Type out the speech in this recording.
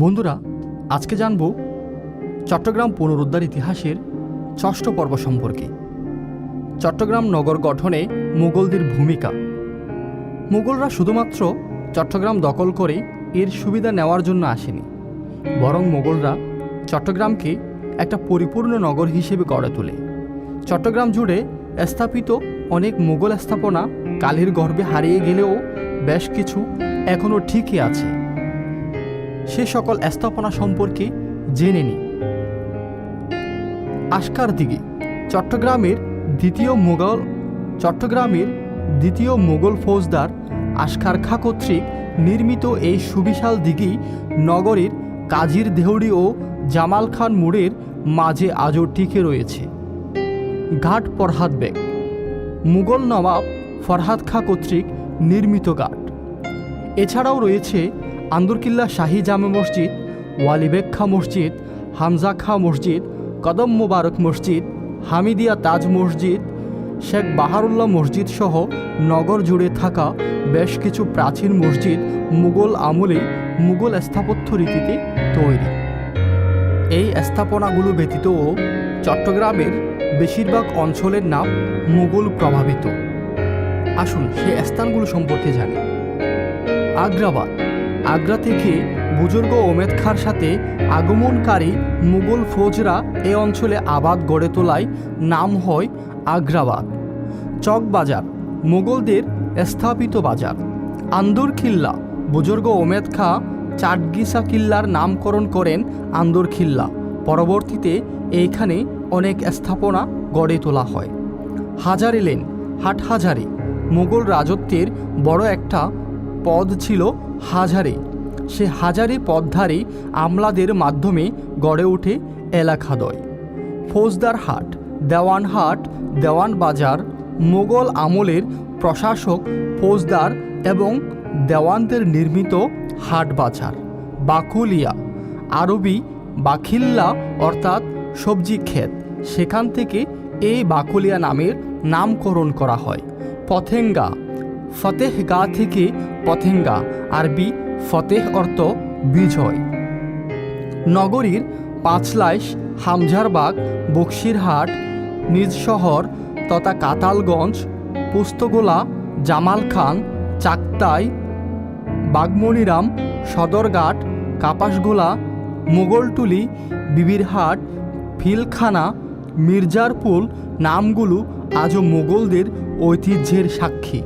বন্ধুরা, আজকে জানব চট্টগ্রাম পুনরুদ্ধার ইতিহাসের ষষ্ঠ পর্ব সম্পর্কে। চট্টগ্রাম নগর গঠনে মুঘলদের ভূমিকা। মুঘলরা শুধুমাত্র চট্টগ্রাম দখল করে এর সুবিধা নেওয়ার জন্য আসেনি, বরং মুঘলরা চট্টগ্রামকে একটা পরিপূর্ণ নগর হিসেবে গড়ে তোলে। চট্টগ্রাম জুড়ে স্থাপিত অনেক মুঘল স্থাপনা কালের গর্ভে হারিয়ে গেলেও বেশ কিছু এখনও ঠিকই আছে। সে সকল স্থাপনা সম্পর্কে জেনে নিই আশকার দিঘি চট্টগ্রামের দ্বিতীয় মোগল, চট্টগ্রামের দ্বিতীয় মোগল ফৌজদার আশকার খা কর্তৃক নির্মিত এই সুবিশাল দিঘি নগরীর কাজীর দেহড়ি ও জামাল খান মোড়ের মাঝে আজও টিকে রয়েছে। ঘাট ফরহাদ বেগ মুঘল নবাব ফরহাদ খা কর্তৃক নির্মিত ঘাট। এছাড়াও রয়েছে আন্দরকিল্লা শাহী জামে মসজিদ ওয়ালিবেগ খা মসজিদ, হামজা খা মসজিদ, কদম মোবারক মসজিদ, হামিদিয়া তাজ মসজিদ, শেখ বাহারুল্লাহ মসজিদ সহ নগর জুড়ে থাকা বেশ কিছু প্রাচীন মসজিদ মুঘল আমলে মুঘল স্থাপত্য রীতিতে তৈরি। এই স্থাপনাগুলো ব্যতীতও চট্টগ্রামের বেশিরভাগ অঞ্চলের নাম মুঘল প্রভাবিত। আসুন সে স্থানগুলো সম্পর্কে জানি। আগ্রাবাদ। আগ্রা থেকে বুজুর্গ ওমেদ খাঁর সাথে আগমনকারী মুঘল ফৌজরা এ অঞ্চলে আবাদ গড়ে তোলায় নাম হয় আগ্রাবাদ। চকবাজার মুঘলদের স্থাপিত বাজার। আন্দর কিল্লা বুজুর্গ ওমেদ খাঁ চাটগিসা কিল্লার নামকরণ করেন আন্দর কিল্লা পরবর্তীতে এইখানে অনেক স্থাপনা গড়ে তোলা হয়। হাজারি লেন হাটহাজারি, মুঘল রাজত্বের বড় একটা পদ ছিল হাজারে। সে হাজারে পদধারী আমলাদের মাধ্যমে গড়ে ওঠে এলাকাদয় ফৌজদার হাট, দেওয়ান হাট, দেওয়ান বাজার, মোগল আমলের প্রশাসক, ফৌজদার এবং দেওয়ানদের নির্মিত হাট বাজার, বাকুলিয়া, আরবি বাখিল্লা অর্থাৎ সবজি ক্ষেত। সেখান থেকে এই বাকুলিয়া নামের নামকরণ করা হয়। পথেঙ্গা ফতেহগা থেকে পথেঙ্গা, আরবি ফতেহ অর্থ বিজয়। নগরীর পাঁচলাইশ, হামঝারবাগ, বক্সিরহাট, নিজ শহর তথা কাতালগঞ্জ, পুস্তগোলা জামাল খান চাকতাই বাগমণিরাম সদরঘাট, কাপাসগোলা, মোগলটুলি, বিবিরহাট, ফিলখানা মির্জারপুল নামগুলো আজও মোগলদের ঐতিহ্যের সাক্ষী।